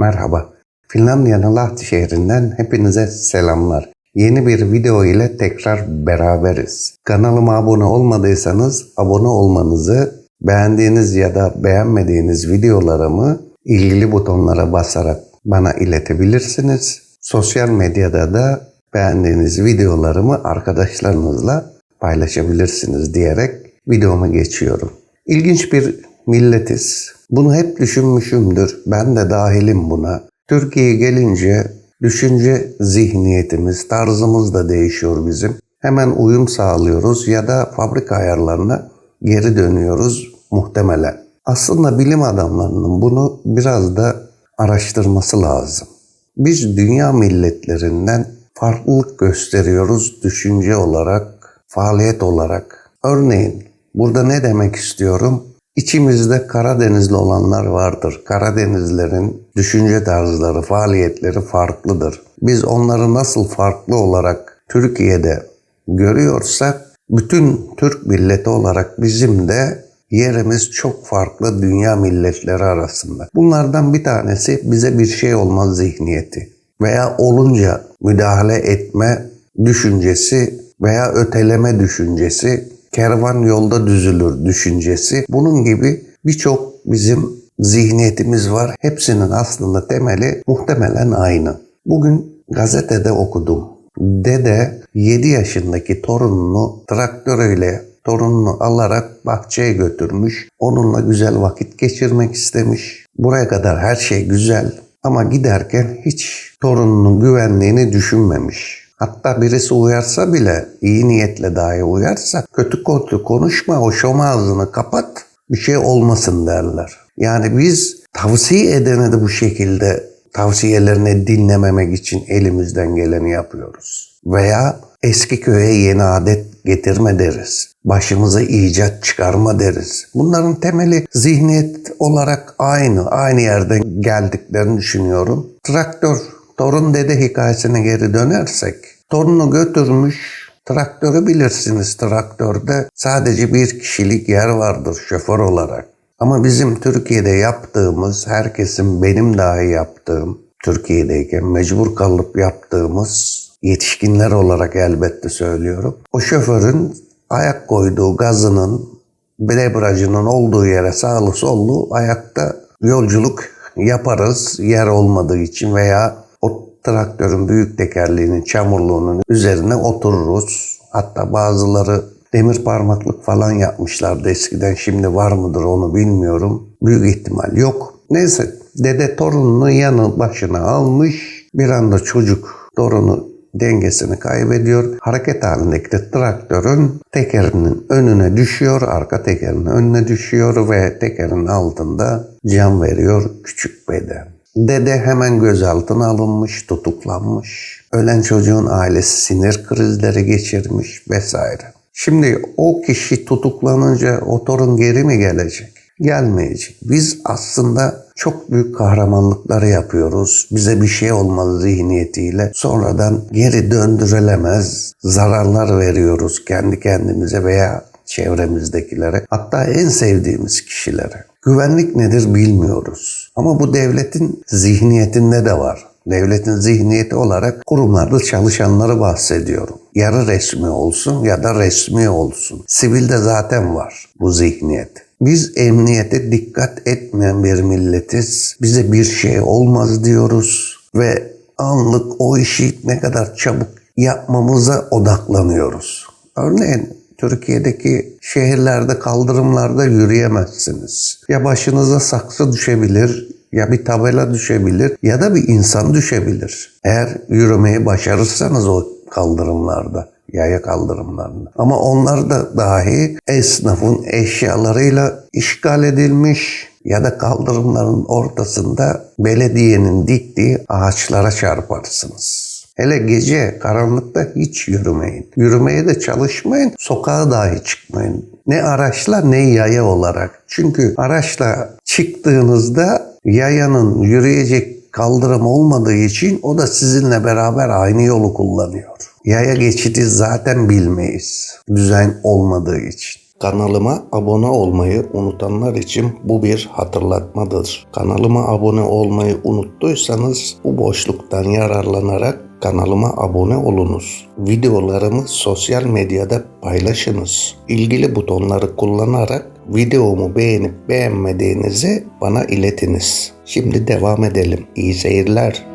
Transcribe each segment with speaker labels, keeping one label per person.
Speaker 1: Merhaba. Finlandiya'nın Lahti şehrinden hepinize selamlar. Yeni bir video ile tekrar beraberiz. Kanalıma abone olmadıysanız abone olmanızı, beğendiğiniz ya da beğenmediğiniz videolarımı ilgili butonlara basarak bana iletebilirsiniz. Sosyal medyada da beğendiğiniz videolarımı arkadaşlarınızla paylaşabilirsiniz diyerek videoma geçiyorum. İlginç bir milletiz. Bunu hep düşünmüşümdür. Ben de dahilim buna. Türkiye'ye gelince düşünce zihniyetimiz, tarzımız da değişiyor bizim. Hemen uyum sağlıyoruz ya da fabrika ayarlarına geri dönüyoruz muhtemelen. Aslında bilim adamlarının bunu biraz da araştırması lazım. Biz dünya milletlerinden farklılık gösteriyoruz düşünce olarak, faaliyet olarak. Örneğin burada ne demek istiyorum? İçimizde Karadenizli olanlar vardır. Karadenizlerin düşünce tarzları, faaliyetleri farklıdır. Biz onları nasıl farklı olarak Türkiye'de görüyorsak, bütün Türk milleti olarak bizim de yerimiz çok farklı dünya milletleri arasında. Bunlardan bir tanesi bize bir şey olmaz zihniyeti veya olunca müdahale etme düşüncesi veya öteleme düşüncesi, kervan yolda düzülür düşüncesi. Bunun gibi birçok bizim zihniyetimiz var. Hepsinin aslında temeli muhtemelen aynı. Bugün gazetede okudum. Dede 7 yaşındaki torununu traktörüyle torununu alarak bahçeye götürmüş. Onunla güzel vakit geçirmek istemiş. Buraya kadar her şey güzel ama giderken hiç torununun güvenliğini düşünmemiş. Hatta birisi uyarsa bile iyi niyetle dahi uyarsa kötü kötü konuşma o şom ağzını kapat bir şey olmasın derler. Yani biz tavsiye edene de bu şekilde tavsiyelerini dinlememek için elimizden geleni yapıyoruz. Veya eski köye yeni adet getirme deriz. Başımıza icat çıkarma deriz. Bunların temeli zihniyet olarak aynı, aynı yerden geldiklerini düşünüyorum. Traktör, torun dede hikayesine geri dönersek, torunu götürmüş, traktörü bilirsiniz traktörde sadece bir kişilik yer vardır şoför olarak. Ama bizim Türkiye'de yaptığımız, herkesin benim dahi yaptığım, Türkiye'deyken mecbur kalıp yaptığımız yetişkinler olarak elbette söylüyorum. O şoförün ayak koyduğu gazının debrajının olduğu yere sağlı sollu ayakta yolculuk yaparız yer olmadığı için veya traktörün büyük tekerleğinin çamurluğunun üzerine otururuz. Hatta bazıları demir parmaklık falan yapmışlardı eskiden. Şimdi var mıdır onu bilmiyorum. Büyük ihtimal yok. Neyse dede torununu yanı başına almış. Bir anda çocuk torunu dengesini kaybediyor. Hareket halindeki de traktörün tekerinin önüne düşüyor, arka tekerin önüne düşüyor ve tekerin altında can veriyor küçük beden. Dede hemen gözaltına alınmış, tutuklanmış. Ölen çocuğun ailesi sinir krizleri geçirmiş vesaire. Şimdi o kişi tutuklanınca o torun geri mi gelecek? Gelmeyecek. Biz aslında çok büyük kahramanlıkları yapıyoruz. Bize bir şey olmaz zihniyetiyle. Sonradan geri döndürülemez zararlar veriyoruz kendi kendimize veya çevremizdekilere. Hatta en sevdiğimiz kişilere. Güvenlik nedir bilmiyoruz. Ama bu devletin zihniyetinde de var. Devletin zihniyeti olarak kurumlarda çalışanları bahsediyorum. Yarı resmi olsun ya da resmi olsun. Sivilde zaten var bu zihniyet. Biz emniyete dikkat etmeyen bir milletiz. Bize bir şey olmaz diyoruz ve anlık o işi ne kadar çabuk yapmamıza odaklanıyoruz. Örneğin Türkiye'deki şehirlerde kaldırımlarda yürüyemezsiniz. Ya başınıza saksı düşebilir ya bir tabela düşebilir ya da bir insan düşebilir. Eğer yürümeyi başarırsanız o kaldırımlarda yaya kaldırımlarında. Ama onlar da dahi esnafın eşyalarıyla işgal edilmiş ya da kaldırımların ortasında belediyenin diktiği ağaçlara çarparsınız. Hele gece karanlıkta hiç yürümeyin. Yürümeye de çalışmayın, sokağa dahi çıkmayın. Ne araçla ne yaya olarak. Çünkü araçla çıktığınızda yayanın yürüyecek kaldırım olmadığı için o da sizinle beraber aynı yolu kullanıyor. Yaya geçidi zaten bilmeyiz. Düzen olmadığı için. Kanalıma abone olmayı unutanlar için bu bir hatırlatmadır. Kanalıma abone olmayı unuttuysanız bu boşluktan yararlanarak kanalıma abone olunuz. Videolarımı sosyal medyada paylaşınız. İlgili butonları kullanarak videomu beğenip beğenmediğinizi bana iletiniz. Şimdi devam edelim. İyi seyirler.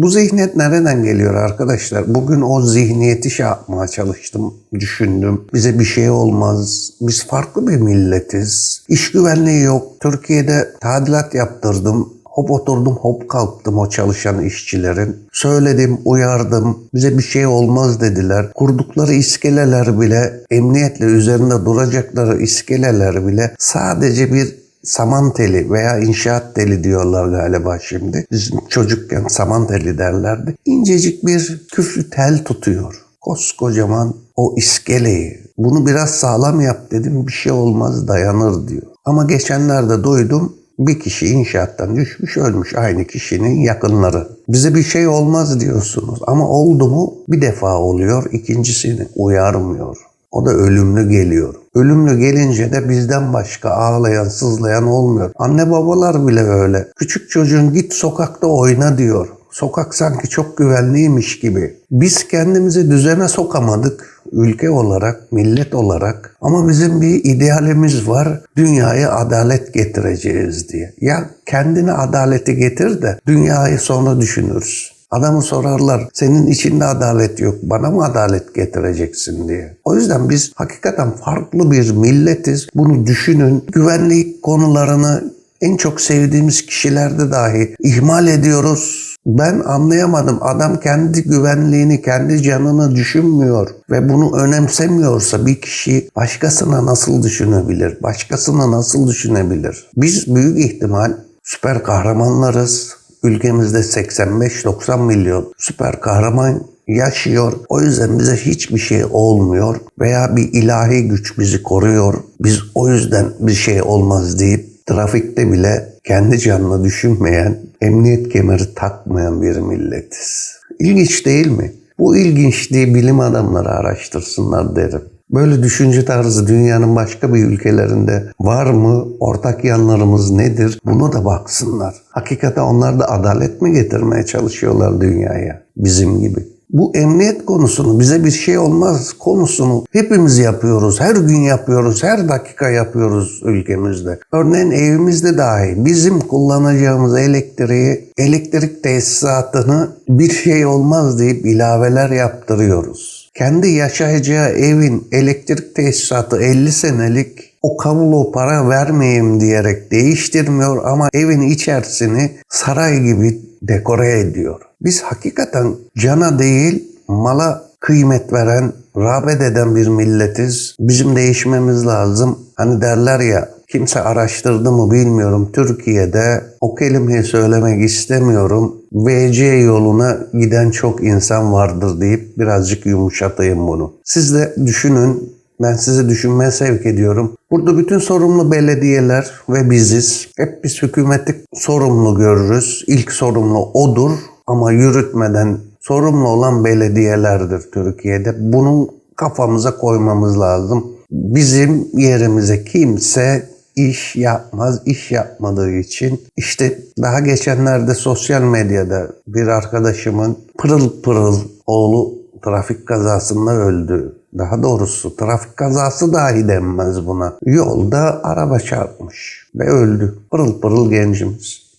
Speaker 1: Bu zihniyet nereden geliyor arkadaşlar? Bugün o zihniyeti şey yapmaya çalıştım, düşündüm. Bize bir şey olmaz. Biz farklı bir milletiz. İş güvenliği yok. Türkiye'de tadilat yaptırdım. Hop oturdum hop kalktım o çalışan işçilerin. Söyledim, uyardım. Bize bir şey olmaz dediler. Kurdukları iskeleler bile, emniyetle üzerinde duracakları iskeleler bile sadece bir saman teli veya inşaat teli diyorlar galiba şimdi. Bizim çocukken saman teli derlerdi. İncecik bir küflü tel tutuyor. Koskocaman o iskeleyi. Bunu biraz sağlam yap dedim bir şey olmaz dayanır diyor. Ama geçenlerde duydum bir kişi inşaattan düşmüş ölmüş aynı kişinin yakınları. Bize bir şey olmaz diyorsunuz ama oldu mu bir defa oluyor ikincisini uyarmıyor. O da ölümlü geliyor. Ölümlü gelince de bizden başka ağlayan, sızlayan olmuyor. Anne babalar bile öyle. Küçük çocuğun git sokakta oyna diyor. Sokak sanki çok güvenliymiş gibi. Biz kendimizi düzene sokamadık ülke olarak, millet olarak. Ama bizim bir idealimiz var. Dünyaya adalet getireceğiz diye. Ya kendine adaleti getir de dünyayı sonra düşünürüz. Adamı sorarlar senin içinde adalet yok bana mı adalet getireceksin diye. O yüzden biz hakikaten farklı bir milletiz. Bunu düşünün. Güvenlik konularını en çok sevdiğimiz kişilerde dahi ihmal ediyoruz. Ben anlayamadım. Adam kendi güvenliğini, kendi canını düşünmüyor ve bunu önemsemiyorsa bir kişi başkasına nasıl düşünebilir? Başkasına nasıl düşünebilir? Biz büyük ihtimal süper kahramanlarız ülkemizde 85-90 milyon süper kahraman yaşıyor. O yüzden bize hiçbir şey olmuyor veya bir ilahi güç bizi koruyor. Biz o yüzden bir şey olmaz deyip trafikte bile kendi canını düşünmeyen, emniyet kemeri takmayan bir milletiz. İlginç değil mi? Bu ilginçliği bilim adamları araştırsınlar derim. Böyle düşünce tarzı dünyanın başka bir ülkelerinde var mı? Ortak yanlarımız nedir? Bunu da baksınlar. Hakikaten onlar da adalet mi getirmeye çalışıyorlar dünyaya? Bizim gibi. Bu emniyet konusunu bize bir şey olmaz konusunu hepimiz yapıyoruz. Her gün yapıyoruz. Her dakika yapıyoruz ülkemizde. Örneğin evimizde dahi bizim kullanacağımız elektriği, elektrik tesisatını bir şey olmaz deyip ilaveler yaptırıyoruz kendi yaşayacağı evin elektrik tesisatı 50 senelik o kablo para vermeyeyim diyerek değiştirmiyor ama evin içerisini saray gibi dekore ediyor. Biz hakikaten cana değil mala kıymet veren, rağbet eden bir milletiz. Bizim değişmemiz lazım. Hani derler ya kimse araştırdı mı bilmiyorum. Türkiye'de o kelimeyi söylemek istemiyorum. VC yoluna giden çok insan vardır deyip birazcık yumuşatayım bunu. Siz de düşünün. Ben sizi düşünmeye sevk ediyorum. Burada bütün sorumlu belediyeler ve biziz. Hep biz hükümeti sorumlu görürüz. İlk sorumlu odur ama yürütmeden sorumlu olan belediyelerdir Türkiye'de. Bunun kafamıza koymamız lazım. Bizim yerimize kimse iş yapmaz, iş yapmadığı için işte daha geçenlerde sosyal medyada bir arkadaşımın pırıl pırıl oğlu trafik kazasında öldü. Daha doğrusu trafik kazası dahi denmez buna. Yolda araba çarpmış ve öldü. Pırıl pırıl gencimiz.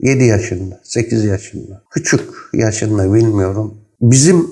Speaker 1: 7 yaşında, 8 yaşında. Küçük yaşında bilmiyorum. Bizim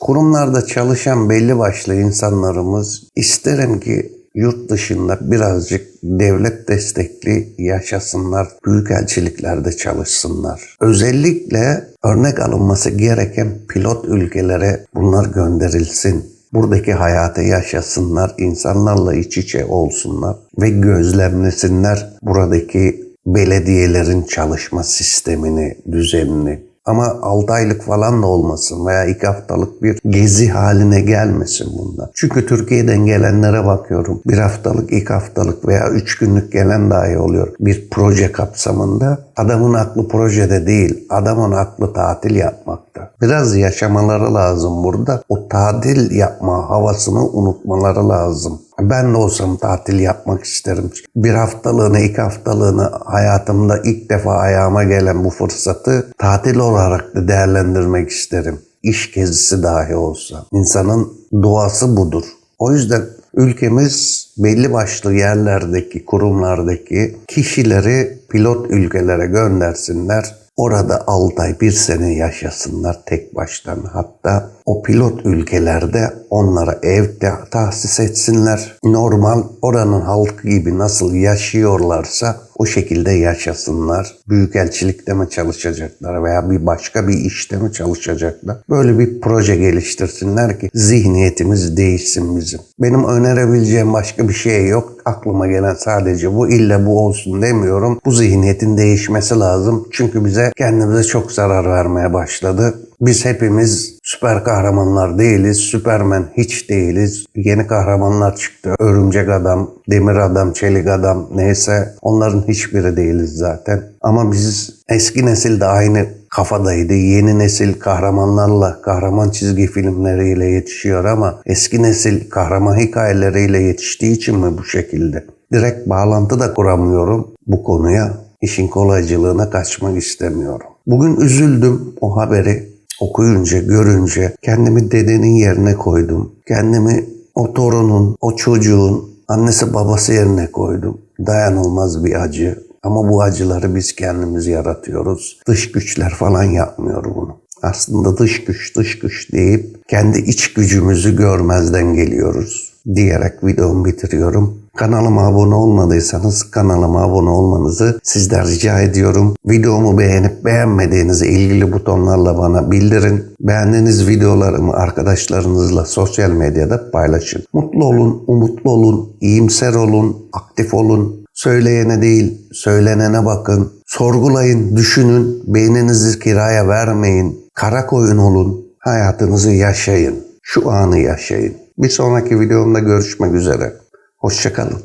Speaker 1: kurumlarda çalışan belli başlı insanlarımız isterim ki yurt dışında birazcık devlet destekli yaşasınlar, büyükelçiliklerde çalışsınlar. Özellikle örnek alınması gereken pilot ülkelere bunlar gönderilsin. Buradaki hayatı yaşasınlar, insanlarla iç içe olsunlar ve gözlemlesinler buradaki belediyelerin çalışma sistemini, düzenini. Ama 6 aylık falan da olmasın veya 2 haftalık bir gezi haline gelmesin bundan. Çünkü Türkiye'den gelenlere bakıyorum. Bir haftalık, iki haftalık veya üç günlük gelen dahi oluyor. Bir proje kapsamında. Adamın aklı projede değil, adamın aklı tatil yapmakta. Biraz yaşamaları lazım burada. O tatil yapma havasını unutmaları lazım. Ben de olsam tatil yapmak isterim. Bir haftalığını, iki haftalığını hayatımda ilk defa ayağıma gelen bu fırsatı tatil olarak da değerlendirmek isterim. İş gezisi dahi olsa. İnsanın doğası budur. O yüzden ülkemiz belli başlı yerlerdeki, kurumlardaki kişileri pilot ülkelere göndersinler. Orada 6 ay, bir sene yaşasınlar tek başlarına. Hatta o pilot ülkelerde onlara ev tahsis etsinler. Normal oranın halkı gibi nasıl yaşıyorlarsa o şekilde yaşasınlar. Büyükelçilikte mi çalışacaklar veya bir başka bir işte mi çalışacaklar? Böyle bir proje geliştirsinler ki zihniyetimiz değişsin bizim. Benim önerebileceğim başka bir şey yok. Aklıma gelen sadece bu. İlle bu olsun demiyorum. Bu zihniyetin değişmesi lazım. Çünkü bize kendimize çok zarar vermeye başladı. Biz hepimiz süper kahramanlar değiliz. Süpermen hiç değiliz. Yeni kahramanlar çıktı. Örümcek adam, demir adam, çelik adam neyse onların hiçbiri değiliz zaten. Ama biz eski nesil de aynı kafadaydı. Yeni nesil kahramanlarla, kahraman çizgi filmleriyle yetişiyor ama eski nesil kahraman hikayeleriyle yetiştiği için mi bu şekilde? Direkt bağlantı da kuramıyorum bu konuya. İşin kolaycılığına kaçmak istemiyorum. Bugün üzüldüm o haberi okuyunca, görünce kendimi dedenin yerine koydum. Kendimi o torunun, o çocuğun annesi babası yerine koydum. Dayanılmaz bir acı. Ama bu acıları biz kendimiz yaratıyoruz. Dış güçler falan yapmıyor bunu. Aslında dış güç, dış güç deyip kendi iç gücümüzü görmezden geliyoruz diyerek videomu bitiriyorum. Kanalıma abone olmadıysanız kanalıma abone olmanızı sizden rica ediyorum. Videomu beğenip beğenmediğinizi ilgili butonlarla bana bildirin. Beğendiğiniz videolarımı arkadaşlarınızla sosyal medyada paylaşın. Mutlu olun, umutlu olun, iyimser olun, aktif olun. Söyleyene değil, söylenene bakın. Sorgulayın, düşünün, beyninizi kiraya vermeyin. Kara koyun olun, hayatınızı yaşayın. Şu anı yaşayın. Bir sonraki videomda görüşmek üzere. Hoşçakalın.